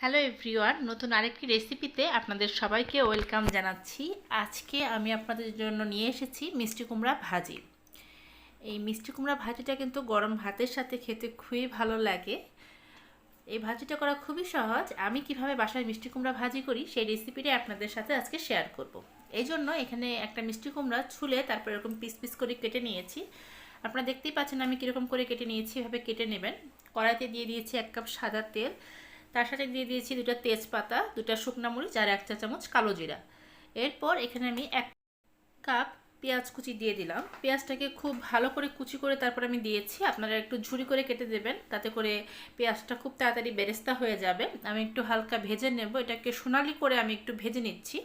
Hello everyone নতুন আরেকটি রেসিপিতে আপনাদের সবাইকে ওয়েলকাম জানাচ্ছি। আজকে আমি আপনাদের জন্য নিয়ে এসেছি মিষ্টি কুমড়া ভাজি। এই মিষ্টি কুমড়া ভাজিটা কিন্তু গরম ভাতের সাথে খেতে খুবই ভালো লাগে। এই ভাজিটা করা খুবই সহজ। আমি কীভাবে বাসায় মিষ্টি কুমড়া ভাজি করি সেই রেসিপিটাই আপনাদের সাথে আজকে শেয়ার করব। এই জন্য এখানে একটা মিষ্টি কুমড়া ছুলে তারপর এরকম পিস পিস করে কেটে নিয়েছি। আপনারা দেখতেই পাচ্ছেন আমি কীরকম করে কেটে নিয়েছি, এভাবে কেটে নেবেন। কড়াইতে দিয়ে দিয়েছি এক কাপ সাদা তেল। তার সাথে দিয়ে দিয়েছি দুটো তেজপাতা, দুটো শুকনা মরিচ আর এক চা চামচ কালো জিরা। এরপর এখানে আমি এক কাপ পেঁয়াজ কুচি দিয়ে দিলাম। পেঁয়াজটাকে খুব ভালো করে কুচি করে তারপর আমি দিয়েছি। আপনারা একটু ঝুরি করে কেটে দেবেন, তাতে করে পেঁয়াজটা খুব তাড়াতাড়ি বেরেস্তা হয়ে যাবে। আমি একটু হালকা ভেজে নেব, এটাকে সোনালি করে আমি একটু ভেজে নিচ্ছি।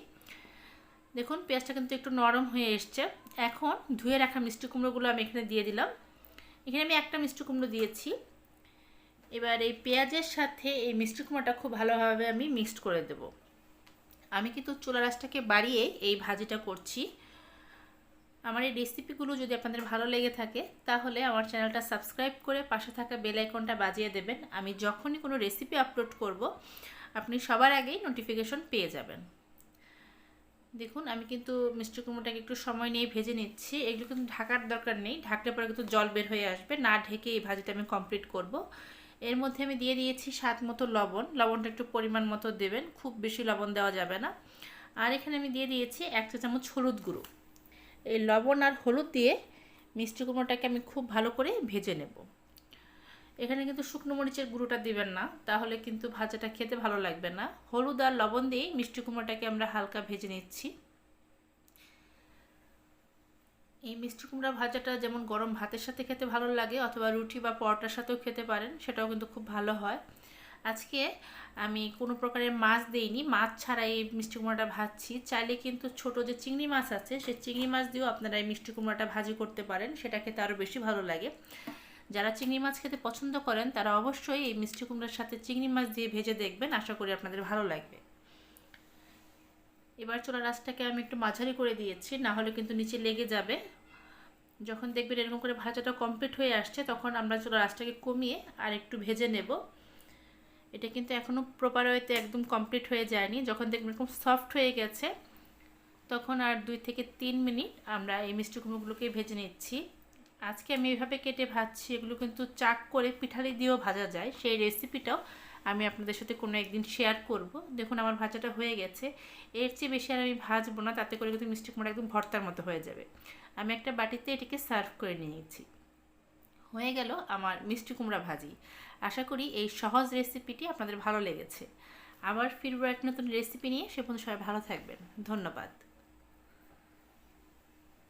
দেখুন, পেঁয়াজটা কিন্তু একটু নরম হয়ে এসছে। এখন ধুয়ে রাখা মিষ্টি কুমড়োগুলো আমি এখানে দিয়ে দিলাম। এখানে আমি একটা মিষ্টি কুমড়ো দিয়েছি। এবার এই পেঁয়াজের সাথে এই মিষ্টি কুমড়োটা খুব ভালোভাবে আমি মিক্সড করে দেব। আমি কিন্তু চুলা রাসটাকে বাড়িয়ে এই ভাজিটা করছি। আমার এই রেসিপিগুলো যদি আপনাদের ভালো লেগে থাকে, তাহলে আমার চ্যানেলটা সাবস্ক্রাইব করে পাশে থাকা বেল আইকনটা বাজিয়ে দেবেন। আমি যখনই কোনো রেসিপি আপলোড করব, আপনি সবার আগেই নোটিফিকেশন পেয়ে যাবেন। দেখুন, আমি কিন্তু মিষ্টি কুমড়োটাকে একটু সময় নিয়ে ভেজে নিচ্ছি। এগুলো কিন্তু ঢাকার দরকার নেই। ঢাকলে পরে কিন্তু জল বের হয়ে আসবে। না ঢেকে এই ভাজিটা আমি কমপ্লিট করব। এর মধ্যে আমি দিয়ে দিয়েছি স্বাদ মতো লবণ। লবণটা একটু পরিমাণ মতো দেবেন, খুব বেশি লবণ দেওয়া যাবে না। আর এখানে আমি দিয়ে দিয়েছি এক চা চামচ হলুদ গুঁড়ো। এই লবণ আর হলুদ দিয়ে মিষ্টি কুমড়োটাকে আমি খুব ভালো করে ভেজে নেব। এখানে কিন্তু শুকনো মরিচের গুঁড়োটা দিবেন না, তাহলে কিন্তু ভাজাটা খেতে ভালো লাগবে না। হলুদ আর লবণ দিয়েই মিষ্টি কুমড়োটাকে আমরা হালকা ভেজে নিচ্ছি। এই মিষ্টি কুমড়া ভাজাটা যেমন গরম ভাতের সাথে খেতে ভালো লাগে অথবা রুটি বা পরোটার সাথেও খেতে পারেন, সেটাও কিন্তু খুব ভালো হয়। আজকে আমি কোনো প্রকারের মাছ দেইনি, মাছ ছাড়া এই মিষ্টি কুমড়াটা ভাজছি। চাইলে কিন্তু ছোট যে চিংড়ি মাছ আছে সেই চিংড়ি মাছ দিয়েও আপনারা এই মিষ্টি কুমড়াটা ভাজি করতে পারেন সেটা খেতে আরও বেশি ভালো লাগে। যারা চিংড়ি মাছ খেতে পছন্দ করেন, তারা অবশ্যই এই মিষ্টি কুমড়ার সাথে চিংড়ি মাছ দিয়ে ভেজে দেখবেন, আশা করি আপনাদের ভালো লাগবে। এবার চোলা রাসটাকে আমি একটু মাঝারি করে দিয়েছি না হলে কিন্তু নিচে লেগে যাবে। যখন দেখবেন এরকম করে ভাজাটা কমপ্লিট হয়ে আসছে, তখন আমরা চোলা রাসটাকে কমিয়ে আর একটু ভেজে নেব। এটা কিন্তু এখনও প্রপার ওয়েতে একদম কমপ্লিট হয়ে যায়নি। যখন দেখবেন এরকম সফট হয়ে গেছে, তখন আর দুই থেকে তিন মিনিট আমরা এই মিষ্টি কুমড়োগুলোকে ভেজে নিচ্ছি। আজকে আমি এইভাবে কেটে ভাজছি, এগুলো কিন্তু চাক করে পিঠালি দিয়েও ভাজা যায়। সেই রেসিপিটাও আমি আপনাদের সাথে কোনো একদিন শেয়ার করব। দেখুন, আমার ভাজাটা হয়ে গেছে। এর চেয়ে বেশি আর আমি ভাজবো না, তাতে করে কিন্তু মিষ্টি কুমড়া একদম ভর্তার মতো হয়ে যাবে। আমি একটা বাটিতে এটিকে সার্ভ করে নিয়েছি। হয়ে গেল আমার মিষ্টি কুমড়া ভাজি। আশা করি এই সহজ রেসিপিটি আপনাদের ভালো লেগেছে। আবার ফিরবো এক নতুন রেসিপি নিয়ে। সে পর্যন্ত সবাই ভালো থাকবেন। ধন্যবাদ।